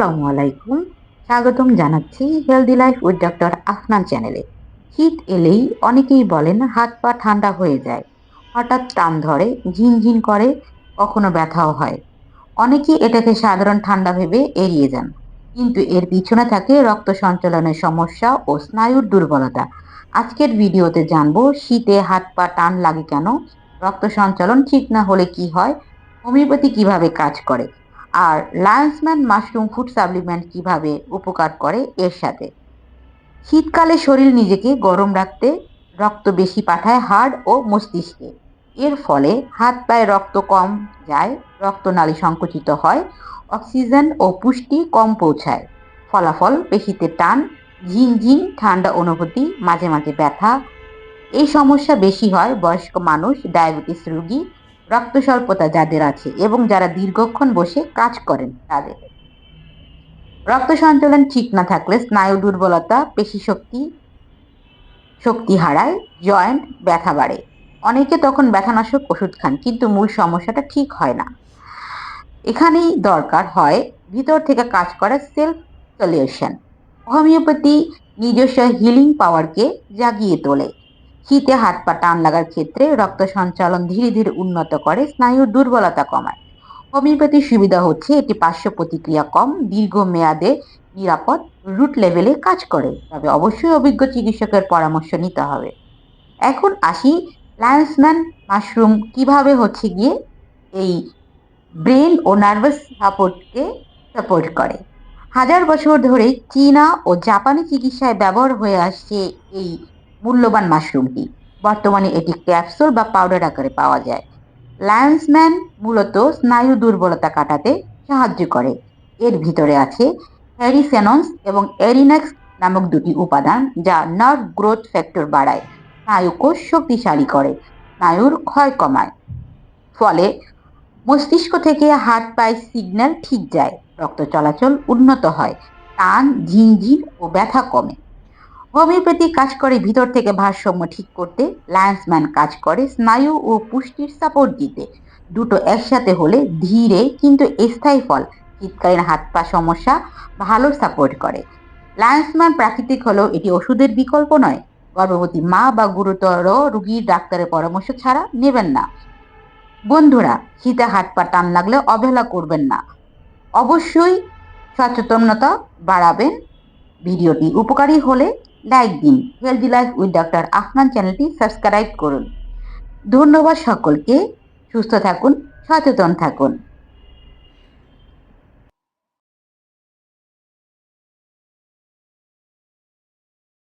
আসসালামু আলাইকুম। স্বাগতম জানাচ্ছি healthy life with doctor Afnan চ্যানেলে শীত এলেই অনেকেই বলেন হাত পা ঠান্ডা হয়ে যায়। হঠাৎ টান ধরে ঝিনঝিন করে, কখনো ব্যথাও হয়। অনেকেই এটাকে সাধারণ ঠান্ডা ভেবে এড়িয়ে যান। কিন্তু এর পিছনে থাকে রক্ত সঞ্চালনের সমস্যা ও স্নায়ুর দুর্বলতা। আজকের ভিডিওতে জানব, শীতে হাত পা টান লাগে কেন? রক্ত সঞ্চালন ঠিক না হলে কি হয়? হোমিওপ্যাথি কীভাবে কাজ করে? আর lion's mane mushroom food supplement কীভাবে উপকার করে এর সাথে? শীতকালে শরীর নিজেকে গরম রাখতে রক্ত বেশি পাঠায় হাড় ও মস্তিষ্কে। এর ফলে হাত পায়ে রক্ত কম যায়, রক্তনালী সংকুচিত হয়, অক্সিজেন ও পুষ্টি কম পৌঁছায়। ফলাফল, পেশিতে টান, ঝিনঝিন ঠান্ডা অনুভূতি, মাঝে মাঝে ব্যথা। এই সমস্যা বেশি হয় বয়স্ক মানুষ, ডায়াবেটিস রোগী রক্ত স্বল্পতা যাদের আছে এবং যারা দীর্ঘক্ষণ বসে কাজ করেন তাদের। রক্ত সঞ্চালন ঠিক না থাকলে স্নায়ু দুর্বলতা, পেশি শক্তি শক্তি হারায়, জয়েন্ট ব্যথা বাড়ে। অনেকে তখন ব্যথানাশক ওষুধ খান, কিন্তু মূল সমস্যাটা ঠিক হয় না। এখানেই দরকার হয় ভিতর থেকে কাজ করা সেলফ সলিউশন। হোমিওপ্যাথি নিজস্ব হিলিং পাওয়ারকে জাগিয়ে তোলে। শীতে হাত পা টান লাগার ক্ষেত্রে রক্ত সঞ্চালন ধীরে ধীরে উন্নত করে, স্নায়ুর দুর্বলতা কমায়। হোমিওপ্যাথির সুবিধা হচ্ছে এটি পার্শ্ব প্রতিক্রিয়া কম দীর্ঘ মেয়াদে নিরাপদ, রুট লেভেলে কাজ করে, তবে অবশ্যই অভিজ্ঞ চিকিৎসকের পরামর্শ নিতে হবে। এখন আসি লায়ন্সম্যান মাশরুম কীভাবে হচ্ছে গিয়ে এই ব্রেন ও নার্ভাস সাপোর্টকে সাপোর্ট করে। হাজার বছর ধরে চীনা ও জাপানি চিকিৎসায় ব্যবহার হয়ে আসছে এই মূল্যবান মাশরুমটি। বর্তমানে এটি ক্যাপসুল বা পাউডার আকারে পাওয়া যায়। লায়ন্সম্যান মূলত স্নায়ু দুর্বলতা কাটাতে সাহায্য করে। এর ভিতরে আছে হ্যারিসেনন্স এবং এরিনেক্স নামক দুটি উপাদান যা নার্ভ গ্রোথ ফ্যাক্টর বাড়ায় স্নায়ুকোষ শক্তিশালী করে, স্নায়ুর ক্ষয় কমায়। ফলে মস্তিষ্ক থেকে হাত পায়ে সিগন্যাল ঠিক যায়, রক্ত চলাচল উন্নত হয় টান ঝিনঝিন ও ব্যথা কমে। হোমিওপ্যাথি কাজ করে ভিতর থেকে ভারসাম্য ঠিক করতে লায়ন্সম্যান কাজ করে স্নায়ু ও পুষ্টির সাপোর্ট দিতে। দুটো একসাথে হলে ধীরে কিন্তু স্থায়ী ফল, শীতকালীন হাত পা সমস্যা ভালো সাপোর্ট করে। লায়ন্সম্যান প্রাকৃতিক হলেও এটি ওষুধের বিকল্প নয়। গর্ভবতী মা বা গুরুতর রুগীর ডাক্তারের পরামর্শ ছাড়া নেবেন না। বন্ধুরা, শীতে হাত পা টান লাগলে অবহেলা করবেন না। অবশ্যই সচেতনতা বাড়াবেন। ভিডিওটি উপকারী হলে লাইক দিন। Healthy life with doctor Afnan চ্যানেলটি সাবস্ক্রাইব করুন। ধন্যবাদ সকলকে। সুস্থ থাকুন, সচেতন থাকুন।